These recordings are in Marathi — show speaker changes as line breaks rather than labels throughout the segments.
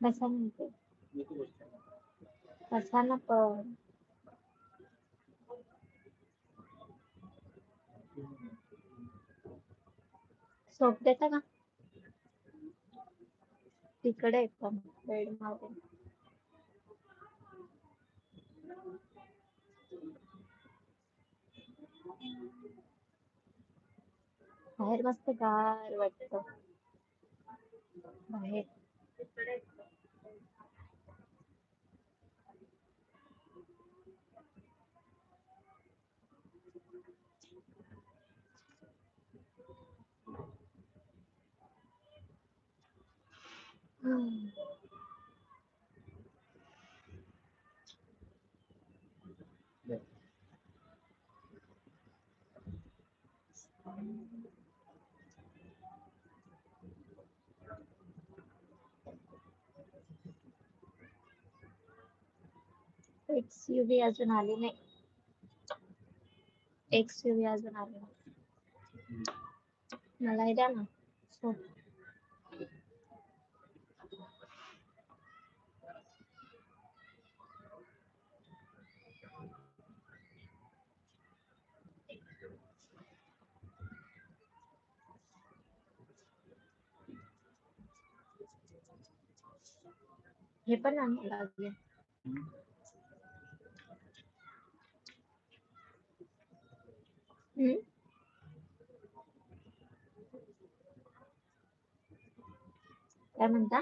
बसा म्हणते? बसा ना पण. सोप देता का? तिकडे आहे बेडमध्ये बाहेर मस्त गार वाटत. बाहेर. हम्म. एक्सयूव्ही अजून आली नाही. एक्सयूव्ही अजून आली नाही. मला द्या ना. हे पण आणू लागले हम्म. काय म्हणता?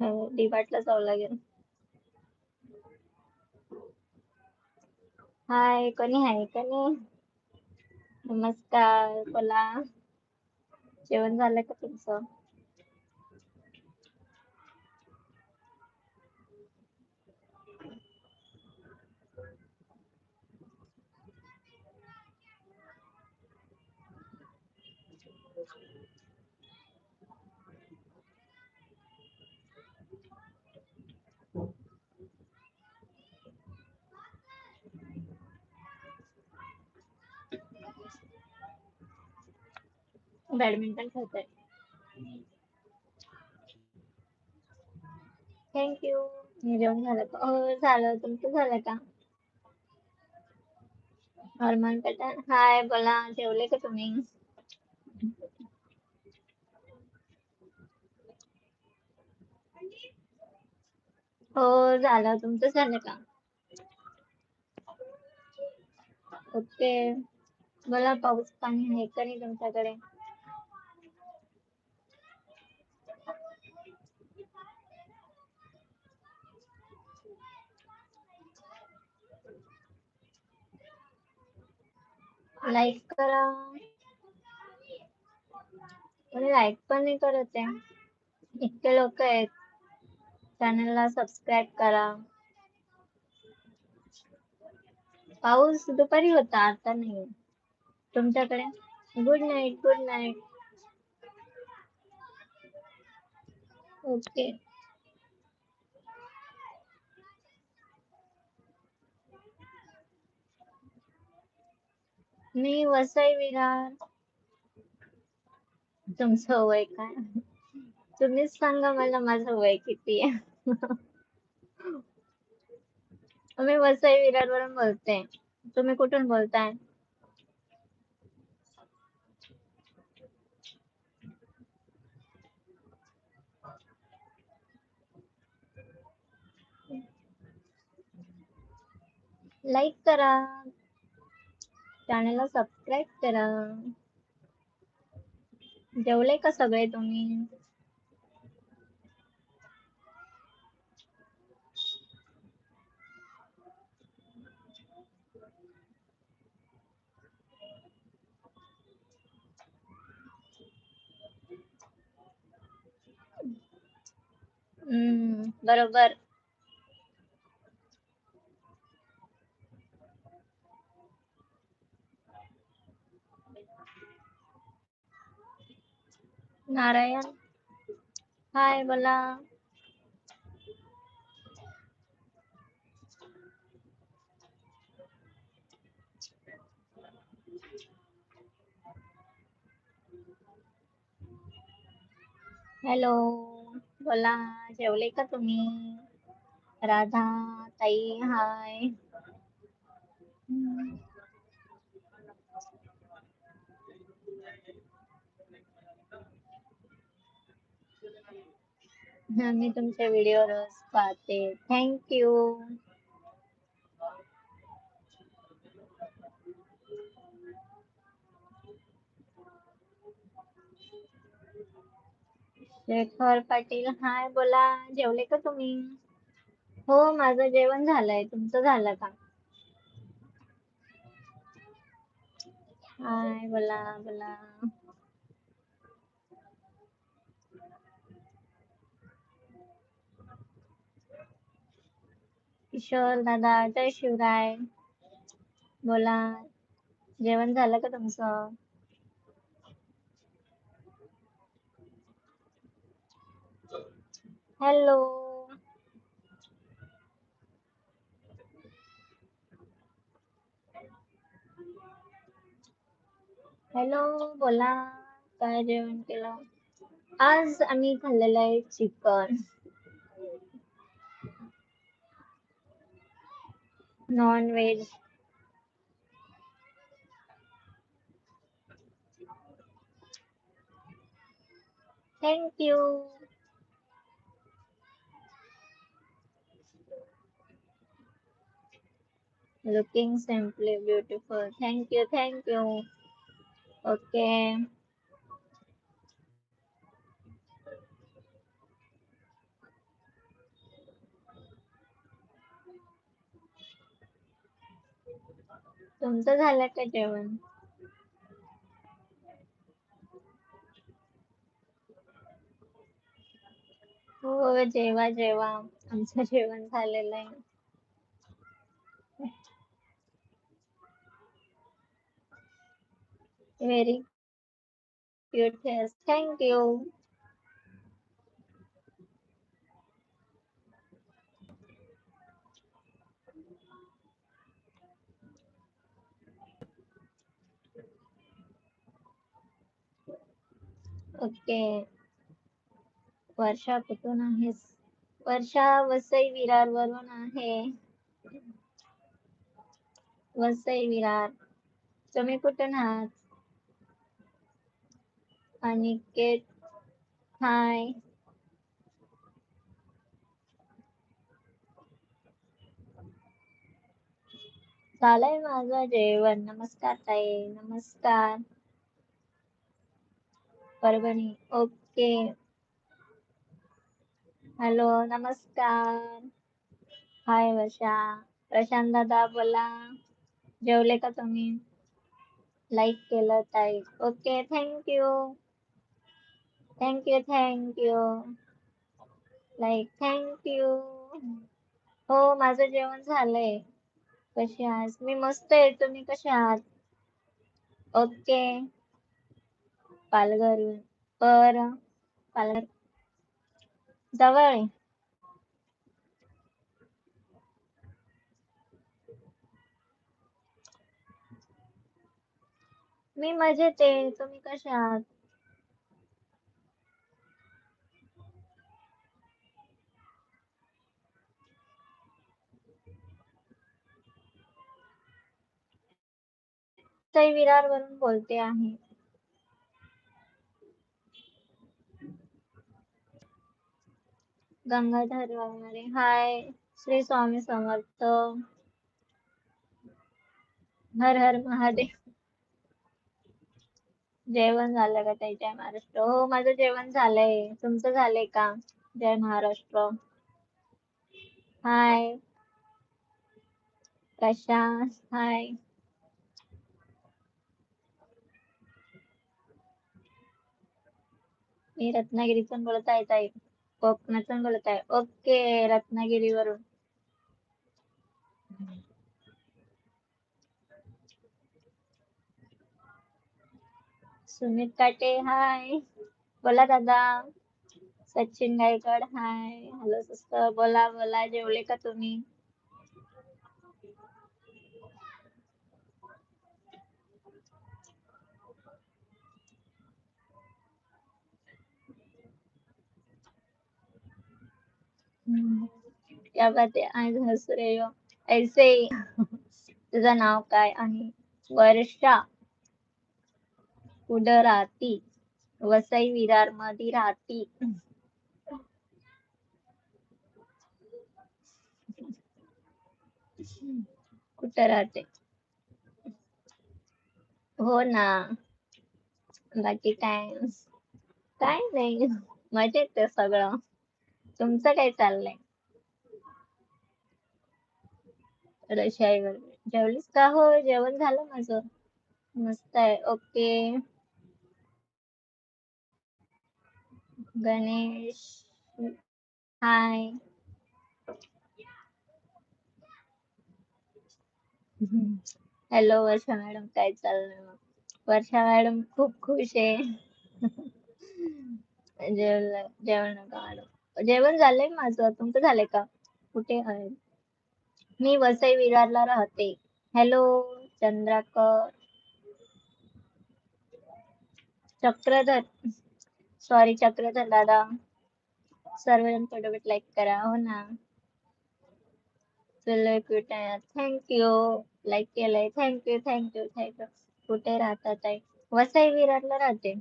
हो डीमार्टला जावं लागेल. हाय कोणी हाय कोणी? नाही नमस्कार बोला. जेवण झालं का तुमचं? बॅडमिंटन खेळताय. थँक्यू जेवण झालं का? हो झालं. तुमचं झालं का? हरमान पठाण हाय बोला. जेवले का तुम्ही? हो झालं. तुमचं झालं का? ओके. मला पाऊस पाणी आहे का नाही तुमच्याकडे? लाईक करा. कोणी लाईक पण नाही करत आहे. इतके लोक आहेत. चॅनलला सबस्क्राईब करा। पाऊस दुपारी होता, आता नाही। तुमच्याकडे? Good night good night okay मी वसई विरार. तुमचं वय काय? तुम्हीच सांगा मला माझं वय किती आहे? मी वसई विरार वरून बोलते. तुम्ही कुठून बोलताय? लाईक करा. चॅनलला सबस्क्राईब करा. जेवले का सगळे तुम्ही? हम्म बरोबर. नारायण. हाय बोला. हॅलो. बोला जेवले का तुम्ही? राधा ताई हाय. मी तुमचे व्हिडिओ रोज पाहते थँक्यू शेखर पाटील हाय बोला जेवले का तुम्ही? हो माझं जेवण झालंय. तुमचं झालं का? हाय बोला बोला. किशोर दादा जय शिवराय. बोला जेवण झालं का तुमचं? हॅलो हॅलो बोला काय जेवण केलं आज आम्ही खाल्लेलं आहे chicken non veg thank you looking simply beautiful thank you thank you okay तुमचं झालं का जेवण हो जेवा जेवा आमचं जेवण झालेलं आहे very cute face thank you okay Varsha कुठून आहेस? वर्षा वसई विरार वरून आहे. वसई विरार. तुम्ही कुठून आहात? अनिकेत हाय झालंय माझं जेवण. नमस्कार ताई. नमस्कार. परभणी. ओके. हॅलो. नमस्कार. हाय वर्षा. प्रशांत दादा बोला. जेवले का तुम्ही? लाईक केलं ताई. Okay. Thank you. Thank you thank you like you. हो माझं जेवण झालंय. कशी आहात? मी मस्त आहे. तुम्ही कसे आहात? ओके. पालघर पर पालघर. जवळ आहे. मी मजेत आहे. तुम्ही कसे आहात? वसई विरार वरून बोलते आहे. गंगाधर वाघमारे. हाय. श्री स्वामी समर्थ. हर हर महादेव. जेवण झालं का ताई? जय महाराष्ट्र. हो माझं जेवण झालंय. तुमचं झालंय का? जय महाराष्ट्र. हाय. कशा? हाय. मी रत्नागिरीतून बोलत आहे ताई. कोकणातून बोलत आहे. ओके रत्नागिरीवरून. सुमित काटे हाय बोला दादा. Sachin Gaikwad hi hello sister बोला बोला. जेवले का तुम्ही? क्या बात आहे आज हसरे हो ऐसे तुझं नाव काय आहे वर्षा कुठं राहती? वसई विरारमध्ये राहती. कुठं राहते? हो ना. बाकी काय? काय नाही. मजेत ते सगळं. तुमचं काय चाललंय? रशाई वगैरे जेवलीस का? हो जेवण झालं माझं. मस्त आहे. Okay. Ganesh. Hi. Hello Varsha madam काय चाललंय मग? वर्षा मॅडम खूप खुश आहे. जेवण जेवण नका मॅडम जेवण झालंय माझं. तुमचं झालंय का? कुठे आहे? मी वसई विरारला राहते. हॅलो चंद्राकर. चक्रधर. सॉरी चक्रधर दादा. सर्वजण फटाफट लाईक करा. हो ना? चलो क्यूट थँक्यू लाईक केलंय. Thank you thank you thank you कुठे राहतात आहे वसई विरारला राहते.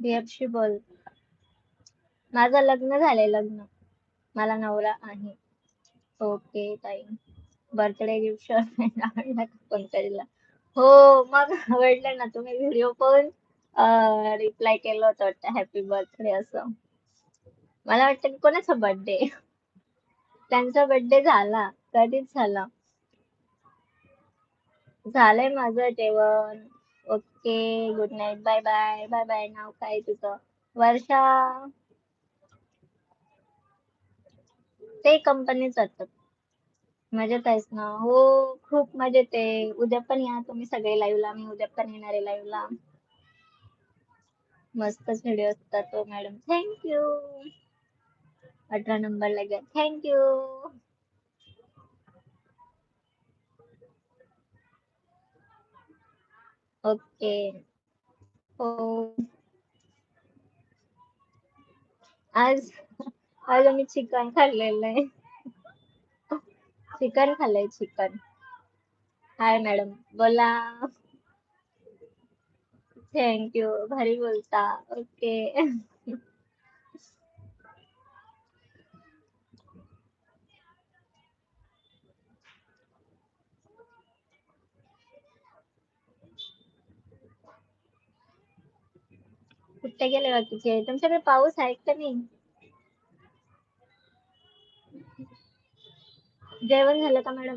डिअरशी बोल. माझं लग्न झालंय लग्न. मला नवरा आहे. ओके ताई. बर्थडे गिफ्ट आवडला पंकजला हो मग आवडलं ना तुम्ही व्हिडिओ पण? रिप्लाय केलं होतं वाटतं हॅपी बर्थडे असं. मला वाटतं की कोणाचा बर्थडे त्यांचा बर्थडे झाला कधीच झाला. झालंय माझं जेवण. Okay good night bye bye bye bye नाव काय तुझं? वर्षा. ते कंपनीत जातात मजेत आहेस ना? हो खूप मजेत आहे. उद्या पण या तुम्ही सगळे लाईव्हला मी उद्या पण येणार आहे लाईव्हला मस्तच व्हिडिओ असतात तो मॅडम थँक्यू अठरा नंबर लागेल थँक्यू ओके हो oh. आज आज आम्ही चिकन खाल्लेलं आहे. चिकन खाल्लंय चिकन. हाय मॅडम बोला. थँक्यू भारी बोलता. ओके कुठे गेले बाकीचे तुमच्याकडे पाऊस आहे का नाही? जेवण झालं का मॅडम?